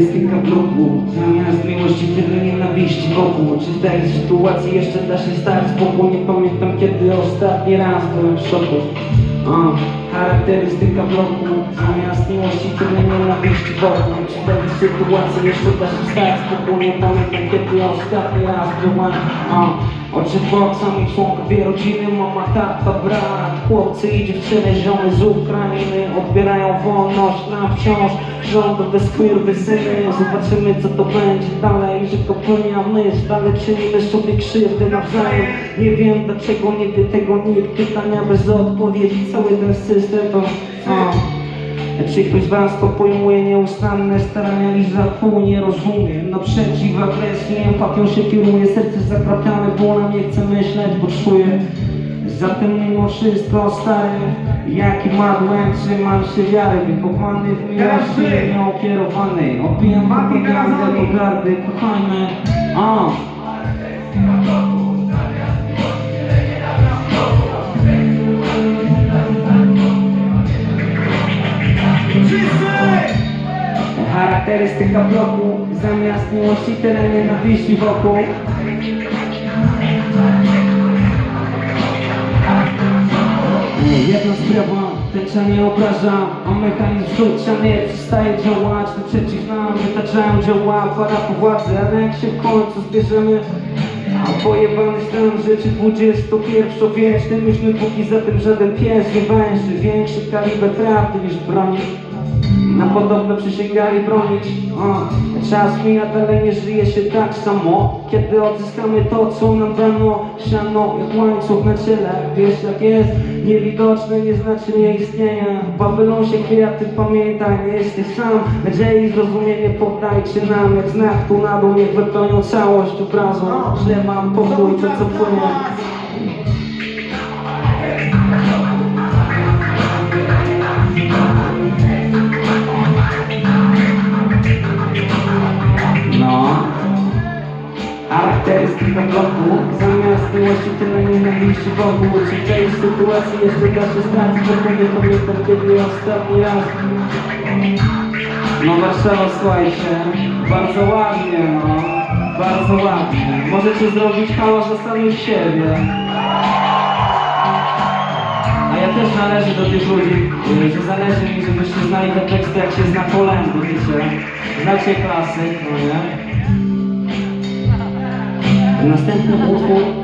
jest kilka bloków Zamiast miłości tyle nienawiści wokół Czy w tej sytuacji jeszcze da się stać spokój? Nie pamiętam kiedy ostatni raz byłem w szoku. Charakterystyka bloku Zamiast miłości tyle nienawiści wokół Czy w tej sytuacji jeszcze da się stać spokój? Nie pamiętam kiedy ostatni raz byłem uh. Oczy bok samych rodziny, mama, tata, brat Chłopcy i dziewczyny, ziomy z Ukrainy Odbierają wolność nam wciąż. Rządowe skurwysyny Zobaczymy co to będzie dalej. Że popełnia myśl, dalej czynimy sobie krzywdy nawzajem. Nie wiem dlaczego nie wie tego nikt Pytania bez odpowiedzi, cały ten system to... A. Czy ktoś z was to pojmuje nieustanne starania i za pół nie rozumie Naprzeciw agresji, empatią się kieruje Serce zakrapiane, bo ona nie chce myśleć, bo czuje. Zatem mimo wszystko stary Jaki madłem, trzymam się wiary Wychowany w miłości, nią kierowany Odbijam propagandę, pogardy, kochajmy. A. Charakterystyka bloku Zamiast miłości tyle nienawiści wokół. Jedna sprawa, tęcza nie obraża A mechanizm rzucia nie przestaje działać. Naprzeciw nam wytaczają działa aparatu władzy Ale jak się w końcu zbierzemy a pojebany stan rzeczy XXI-wieczny Myśmy póki za tym żaden pies nie węży Większy kaliber prawdy niż broni na podobno przysięgali bronić. O, Czas mija, dalej nie żyje się tak samo Kiedy odzyskamy to, co nam dano. Siano jak łańcuch na ciele. Wiesz jak jest, niewidoczne nie znaczy nie istnienia. W Babylon się chwieje, a ty pamiętaj, nie jesteś sam. Nadziei i zrozumienie poddajcie nam Jak znak tu na dół, niech wypełnią całość obrazu Źle mam pokój, to co płynie Charakterystyka bloku Zamiast miłości tyle nienawiści wokół Czy w tej sytuacji jeszcze da się stać Bo nie pamiętam kiedy ostatni raz. No Warszawa, słuchajcie Bardzo ładnie, no. Bardzo ładnie. Możecie zrobić hałas za samych siebie. A ja też należę do tych ludzi, y, że zależy mi, żebyście znali te teksty, jak się zna kolędy, wiecie. Znacie klasyk, no nie? あのスの方法